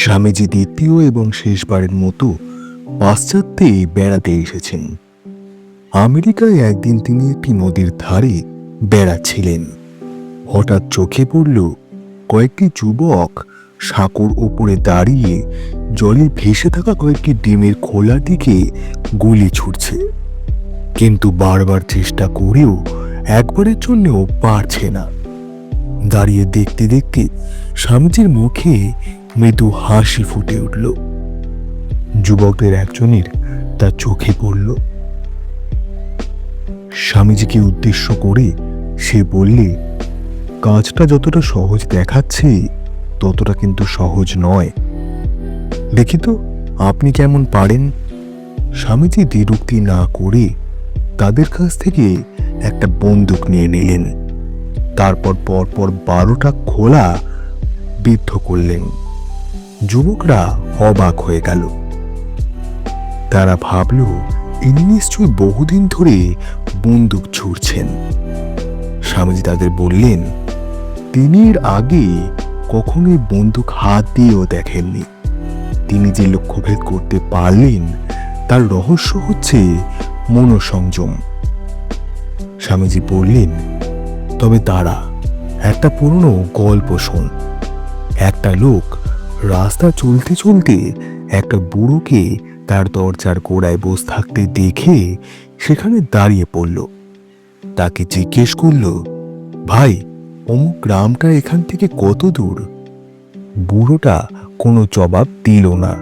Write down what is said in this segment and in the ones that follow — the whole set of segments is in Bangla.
স্বামীজি দ্বিতীয় এবং শেষবারের মতো পাশ্চাত্যে বেড়াতে এসেছেন। আমেরিকায় একদিন তিনি একটি নদীর ধারে বেড়াচ্ছিলেন। হঠাৎ চোখে পড়ল কয়েকটি যুবক সাঁকোর ওপরে দাঁড়িয়ে জলে ভেসে থাকা কয়েকটি ডিমের খোলার দিকে গুলি ছুটছে কিন্তু বারবার চেষ্টা করেও একবারের জন্যও পারছে না। দাঁড়িয়ে দেখতে দেখতে স্বামীজির মুখে মৃদু হাসি ফুটে উঠল। যুবকদের একজনের তার চোখে পড়ল। স্বামীজিকে উদ্দেশ্য করে সে বললে, কাজটা যতটা সহজ দেখাচ্ছে, ততটা কিন্তু সহজ নয়। দেখি তো, আপনি কেমন পারেন? স্বামীজি দ্বিরুক্তি না করে তাদের কাছ থেকে একটা বন্দুক নিয়ে নিলেন। তারপর পরপর বারোটা খোলা বিদ্ধ করলেন। যুবকরা অবাক হয়ে গেল। তারা ভাবল, ইনি নিশ্চয়ই বহুদিন ধরে বন্দুক ছুড়ছেন। স্বামীজি তাদের বললেন, তিনি এর আগে কখনোই বন্দুক হাত দিয়েও দেখেননি। তিনি যে লক্ষ্যভেদ করতে পারলেন, তার রহস্য হচ্ছে মনোসংযম। স্বামীজি বললেন, তবে তারা একটা পুরনো গল্প শোন। একটা লোক রাস্তা চলতে চলতে একটা বুড়োকে তার দরজার গোড়ায় বসে থাকতে দেখে সেখানে দাঁড়িয়ে পড়ল। তাকে জিজ্ঞেস করল, ভাই, অমুক গ্রামটা এখান থেকে কত দূর? বুড়োটা কোনো জবাব দিল না।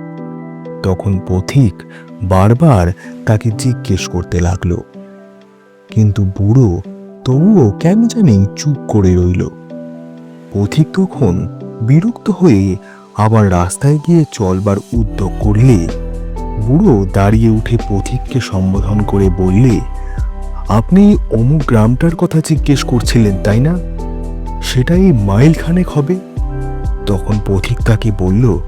তখন পথিক বারবার তাকে জিজ্ঞেস করতে লাগল। কিন্তু বুড়ো তবুও কেন জানি চুপ করে রইল। পথিক তখন বিরক্ত হয়ে আবার রাস্তায় গিয়ে চলবার উদ্যোগ করলে, বুড়ো দাঁড়িয়ে উঠে পথিককে সম্বোধন করে বললে, আপনি অমুক গ্রামটার কথা জিজ্ঞেস করছিলেন, তাই না? সেটাই মাইল খানেক হবে। তখন পথিক তাকে বলল,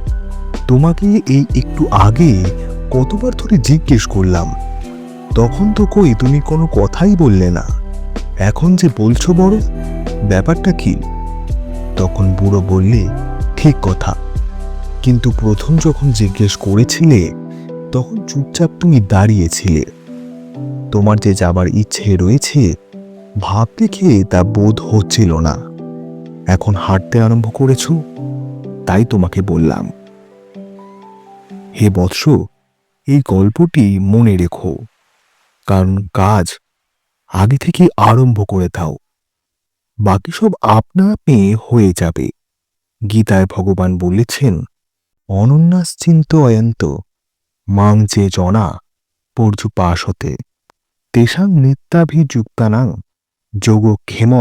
তোমাকে এই একটু আগে কতবার ধরে জিজ্ঞেস করলাম। তখন তো কই তুমি কোনো কথাই বললে না। এখন যে বলছো বড়, ব্যাপারটা কি? তখন বুড়ো বললে, ঠিক কথা। কিন্তু প্রথম যখন জিজ্ঞেস করেছিলে, তখন চুপচাপ তুমি দাঁড়িয়েছিলে। তোমার যে যাবার ইচ্ছে রয়েছে ভাব দেখে তা বোধ হচ্ছিল না। এখন হাঁটতে আরম্ভ করেছ, তাই তোমাকে বললাম। হে বৎস, এই গল্পটি মনে রেখো, কারণ কাজ আগে থেকে আরম্ভ করে দাও। বাকি সব আপনা আপনি হয়ে যাবে। গীতায় ভগবান বলেছেন অনন্যাশ্চিন্ত অয়ন্ত, মাং যে জনা পর্যুপাসতে তেষাং নিত্যাভিযুক্তানাং যোগক্ষেম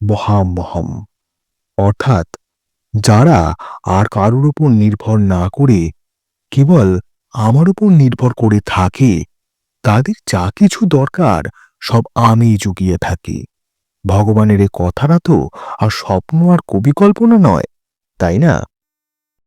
বহামহম অর্থাৎ যারা আর কারোর উপর নির্ভর না করে, কেবল আমার উপর নির্ভর করে থাকে, তাদের যা কিছু দরকার সব আমি জুগিয়ে থাকি। ভগবানের এ কথাটা তো আর স্বপ্ন আর কবিকল্পনা নয়, তাই না?